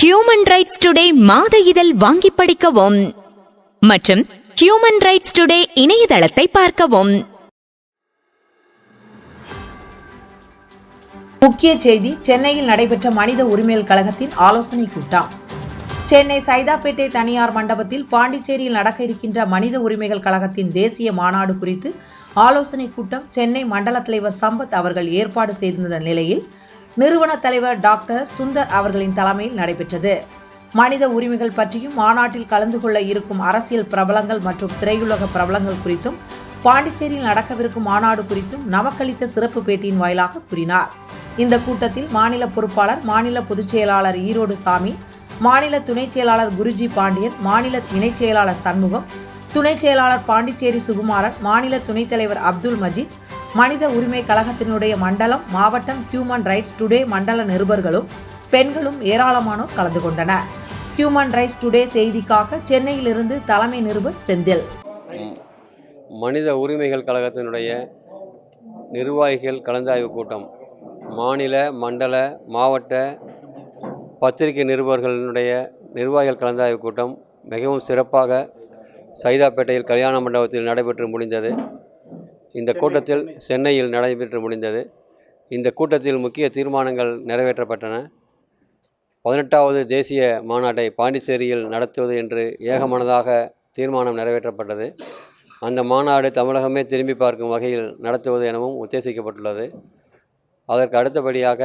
Human rights today மாத இதழ் வாங்கி படிக்கவும். மற்றும் ஹியூமன் ரைட்ஸ் டுடே இணையதளத்தை பார்க்கவும். முக்கிய செய்தி சென்னையில் நடைபெற்ற மனித உரிமைகள் கழகத்தின் ஆலோசனை கூட்டம். சென்னை சைதாப்பேட்டை தனியார் மண்டபத்தில் பாண்டிச்சேரியில் நடக்க இருக்கின்ற மனித உரிமைகள் கழகத்தின் தேசிய மாநாடு குறித்து ஆலோசனை கூட்டம் சென்னை மண்டல தலைவர் சம்பத் அவர்கள் ஏற்பாடு செய்திருந்த நிலையில் நிறுவன தலைவர் டாக்டர் சுந்தர் அவர்களின் தலைமையில் நடைபெற்றது. மனித உரிமைகள் பற்றியும் மாநாட்டில் கலந்து கொள்ள இருக்கும் அரசியல் பிரபலங்கள் மற்றும் திரையுலக பிரபலங்கள் குறித்தும் பாண்டிச்சேரியில் நடக்கவிருக்கும் மாநாடு குறித்தும் நமக்களித்த சிறப்பு பேட்டியின் வாயிலாக கூறினார். இந்த கூட்டத்தில் மாநில பொறுப்பாளர் மாநில பொதுச் செயலாளர் ஈரோடு சாமி மாநில துணைச் செயலாளர் குருஜி பாண்டியன் மாநில இணைச் செயலாளர் சண்முகம் துணைச் செயலாளர் பாண்டிச்சேரி சுகுமாரன் மாநில துணைத் தலைவர் அப்துல் மஜீத் மனித உரிமை கழகத்தினுடைய மண்டலம் மாவட்டம் ஹியூமன் ரைட்ஸ் டுடே மண்டல நிருபர்களும் பெண்களும் ஏராளமானோர் கலந்து கொண்டனர். ஹியூமன் ரைட்ஸ் டுடே செய்திக்காக சென்னையிலிருந்து தலைமை நிருபர் செந்தில். மனித உரிமைகள் கழகத்தினுடைய நிர்வாகிகள் கலந்தாய்வு கூட்டம் மாநில மண்டல மாவட்ட பத்திரிகை நிருபர்களினுடைய நிர்வாகிகள் கலந்தாய்வு கூட்டம் மிகவும் சிறப்பாக சைதாப்பேட்டையில் கல்யாண மண்டபத்தில் நடைபெற்று முடிந்தது. இந்த கூட்டத்தில் சென்னையில் நடைபெற்று முடிந்தது. இந்த கூட்டத்தில் முக்கிய தீர்மானங்கள் நிறைவேற்றப்பட்டன. பதினெட்டாவது தேசிய மாநாட்டை பாண்டிச்சேரியில் நடத்துவது என்று ஏகமனதாக தீர்மானம் நிறைவேற்றப்பட்டது. அந்த மாநாடு தமிழகமே திரும்பி பார்க்கும் வகையில் நடத்துவது எனவும் உத்தேசிக்கப்பட்டுள்ளது. அதற்கு அடுத்தபடியாக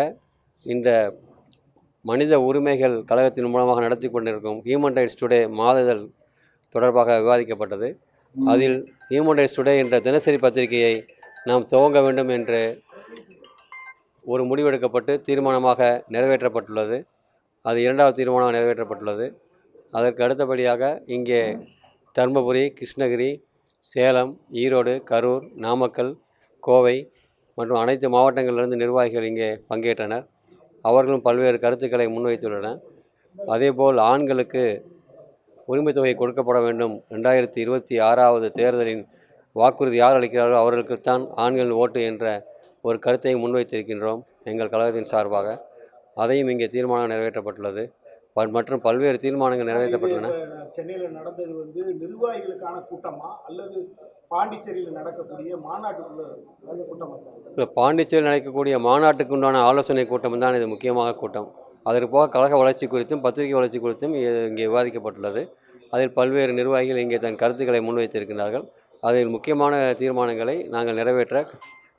இந்த மனித உரிமைகள் கழகத்தின் மூலமாக நடத்தி கொண்டிருக்கும் ஹியூமன் ரைட்ஸ் டுடே மாததல் தொடர்பாக விவாதிக்கப்பட்டது. அதில் ஹியூமன் ரைட்ஸ் டுடே என்ற தினசரி பத்திரிகையை நாம் துவங்க வேண்டும் என்று ஒரு முடிவெடுக்கப்பட்டு தீர்மானமாக நிறைவேற்றப்பட்டுள்ளது. அது இரண்டாவது தீர்மானம் நிறைவேற்றப்பட்டுள்ளது. அதற்கு அடுத்தபடியாக இங்கே தருமபுரி கிருஷ்ணகிரி சேலம் ஈரோடு கரூர் நாமக்கல் கோவை மற்றும் அனைத்து மாவட்டங்களிலிருந்து நிர்வாகிகள் இங்கே பங்கேற்றனர். அவர்களும் பல்வேறு கருத்துக்களை முன்வைத்துள்ளனர். அதேபோல் ஆண்களுக்கு உரிமைத் தொகை கொடுக்கப்பட வேண்டும். ரெண்டாயிரத்தி இருபத்தி ஆறாவது தேர்தலின் வாக்குறுதி யார் அளிக்கிறார்களோ அவர்களுக்குத்தான் ஆண்கள் ஓட்டு என்ற ஒரு கருத்தை முன்வைத்திருக்கின்றோம் எங்கள் கழகத்தின் சார்பாக. அதையும் இங்கே தீர்மானம் நிறைவேற்றப்பட்டுள்ளது. மற்றும் பல்வேறு தீர்மானங்கள் நிறைவேற்றப்பட்டுள்ளன. சென்னையில் நடந்தது வந்து நிர்வாகிகளுக்கான கூட்டமா? அல்லது பாண்டிச்சேரியில் நடக்கக்கூடிய மாநாட்டுக்குள்ள கூட்டமா இல்லை பாண்டிச்சேரியில் நடக்கக்கூடிய மாநாட்டுக்கு உண்டான ஆலோசனை கூட்டம் தான் இது முக்கியமாக கூட்டம். அதற்கு போக கழக வளர்ச்சி குறித்தும் பத்திரிகை வளர்ச்சி குறித்தும் இங்கே விவாதிக்கப்பட்டுள்ளது. அதில் பல்வேறு நிர்வாகிகள் இங்கே தன் கருத்துக்களை முன்வைத்திருக்கிறார்கள் அதில் முக்கியமான தீர்மானங்களை நாங்கள் நிறைவேற்ற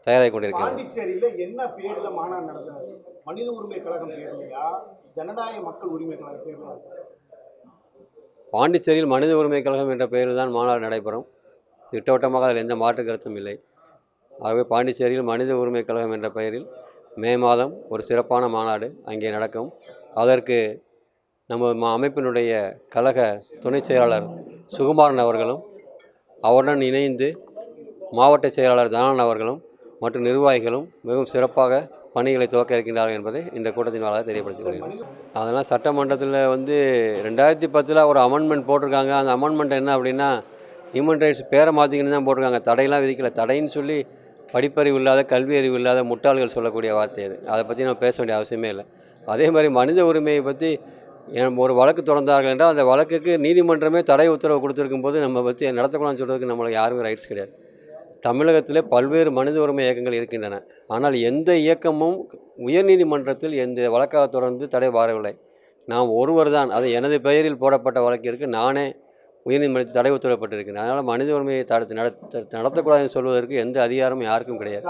தயாராகி கொண்டிருக்கிறோம். பாண்டிச்சேரியில என்ன பேர்ல மாநாடு நடந்தது மனித உரிமை கழகம் பேர்லையா ஜனநாயக மக்கள் உரிமை கழகம் பாண்டிச்சேரியில் மனித உரிமை கழகம் என்ற பெயரில் தான் மாநாடு நடைபெறும். திட்டவட்டமாக அதில் எந்த மாற்று கருத்தும் இல்லை. ஆகவே பாண்டிச்சேரியில் மனித உரிமை கழகம் என்ற பெயரில் மே மாதம் ஒரு சிறப்பான மாநாடு அங்கே நடக்கும். அதற்கு நம்ம அமைப்பினுடைய கழக துணைச் செயலாளர் சுகுமாரன் அவர்களும் அவருடன் இணைந்து மாவட்ட செயலாளர் தனான் அவர்களும் மற்றும் நிர்வாகிகளும் மிகவும் சிறப்பாக பணிகளை துவக்க இருக்கின்றார்கள் என்பதை இந்த கூட்டத்தின் வாயிலாக தெரியப்படுத்திக் கொள்கிறேன். அதெல்லாம் சட்டமன்றத்தில் வந்து ரெண்டாயிரத்தி பத்தில் ஒரு அமெண்ட்மெண்ட் போட்டிருக்காங்க. அந்த அமெண்ட்மெண்ட் என்ன அப்படின்னா ஹியூமன் ரைட்ஸ் பேரை மாற்றிக்கின்னு தான் போட்டிருக்காங்க. தடையெல்லாம் விதிக்கல. தடைன்னு சொல்லி படிப்பறிவு இல்லாத கல்வி அறிவு இல்லாத முட்டாள்கள் சொல்லக்கூடிய வார்த்தை அது. அதை பற்றி நம்ம பேச வேண்டிய அவசியமே இல்லை. அதே மாதிரி மனித உரிமையை பற்றி ஒரு வழக்கு தொடர்ந்தார்கள் என்றால் அந்த வழக்குக்கு நீதிமன்றமே தடை உத்தரவு கொடுத்துருக்கும் போது நம்ம பற்றி நடத்தக்கூடாதுன்னு சொல்கிறதுக்கு நம்மளுக்கு யாருமே ரைட்ஸ் கிடையாது. தமிழகத்தில் பல்வேறு மனித உரிமை இயக்கங்கள் இருக்கின்றன. ஆனால் எந்த இயக்கமும் உயர்நீதிமன்றத்தில் எந்த வழக்காக தொடர்ந்து தடை வாரவில்லை. நாம் ஒருவர் தான் அது எனது பெயரில் போடப்பட்ட வழக்கிற்கு நானே உயர்நீதிமன்றத்தில் தடை உத்தரவிட்டிருக்கிறேன் அதனால் மனித உரிமையை தடுத்து நடத்த நடத்தக்கூடாதுன்னு சொல்வதற்கு எந்த அதிகாரமும் யாருக்கும் கிடையாது?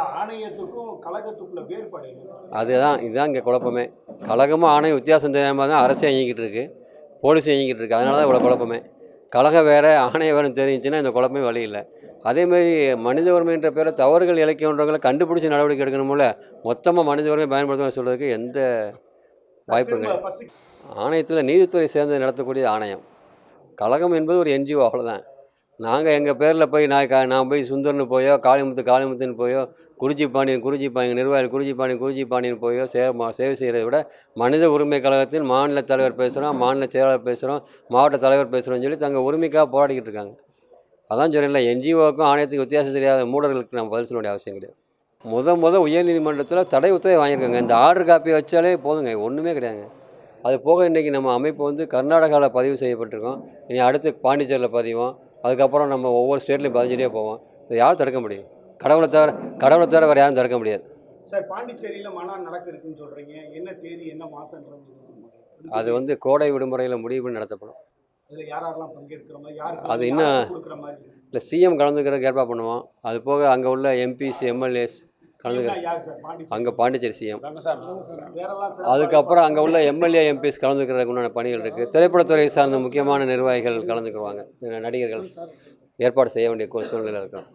அதுதான் இதுதான் இங்கே குழப்பமே. கழகமும் ஆணையம் வித்தியாசம் தெரியாமல் தான் அரசே இயங்கிட்டு இருக்கு. போலீஸ் இயங்கிட்டு இருக்கு. அதனால தான் இவ்வளோ குழப்பமே. கழகம் வேறு ஆணையம் வேறு தெரிஞ்சுச்சுன்னா இந்த குழப்பமே வழி இல்லை. அதேமாதிரி மனித உரிமைன்ற பேரில் தவறுகள் இலக்கியன்றவங்களை கண்டுபிடிச்சி நடவடிக்கை எடுக்கணும்ல. மொத்தமாக மனித உரிமை பயன்படுத்த சொல்கிறதுக்கு எந்த வாய்ப்பும் கிடையாது ஆணையத்தில் நீதித்துறை சேர்ந்து நடத்தக்கூடிய ஆணையம். கழகம் என்பது ஒரு என்ஜிஓ அவ்வளோதான் நாங்கள் எங்கள் பேரில் போய் நான் கா- நான் போய் சுந்தர்னு போயோ காளிமுத்து காளிமுத்துன்னு போயோ குருஜி பாண்டியன் குருஜி பாண்டியன் நிர்வாகிகள் குருஜி பாண்டியன் குருஜி பாண்டியன் போயோ சே மா- சேவை செய்கிறத விட மனித உரிமை கழகத்தில் மாநில தலைவர் பேசுகிறோம் மாநில செயலாளர் பேசுகிறோம் மாவட்ட தலைவர் பேசுகிறோம்னு சொல்லி தங்கள் உரிமைக்காக போராடிக்கிட்டு இருக்காங்க. அதான் சொன்னேன்ல என்ஜிஓக்கும் ஆணையத்துக்கு வித்தியாசம் தெரியாத மூடர்களுக்கு நம்ம பதில் சொல்ல வேண்டிய அவசியம் கிடையாது. முத முத உயர்நீதிமன்றத்தில் தடை உத்தரவை வாங்கியிருக்காங்க. இந்த ஆர்டர் காப்பியை வச்சாலே போதுங்க ஒன்றுமே கிடையாதுங்க. அது போக இன்றைக்கி நம்ம அமைப்பு வந்து கர்நாடகாவில் பதிவு செய்யப்பட்டிருக்கோம். இனி அடுத்து பாண்டிச்சேரியில் பதிவோம். அதுக்கப்புறம் நம்ம ஒவ்வொரு ஸ்டேட்லையும் பதிஞ்சிட்டே போவோம். இதை யார் தடுக்க முடியும் கடவுளை தவிர கடவுளை தவிர வேறு யாரும் தடுக்க முடியாது. சார் பாண்டிச்சேரியில மாநாடு நடக்க இருக்குன்னு சொல்றீங்க. என்ன தேதி என்ன மாசம்ன்றது அது வந்து கோடை விடுமுறையில் முடிவு நடத்தப்படும். அது இன்னும் இல்லை சிஎம் கலந்துக்கிறதுக்கு ஏற்பாடு பண்ணுவோம். அது போக அங்கே உள்ள எம்பிஸ் எம்எல்ஏஸ் கலந்துக்கிற யார் சார்? பாண்டிச்சேரி. அங்கே பாண்டிச்சேரி சிஎம். அதுக்கப்புறம் அங்கே உள்ள எம்எல்ஏ எம்பிஸ் கலந்துக்கிறதுக்கு உண்டான பணிகள் இருக்குது திரைப்படத்துறை சார்ந்த முக்கியமான நிர்வாகிகள் கலந்துக்குவாங்க. நடிகர்கள் ஏற்பாடு செய்ய வேண்டிய சூழ்நிலை இருக்கும்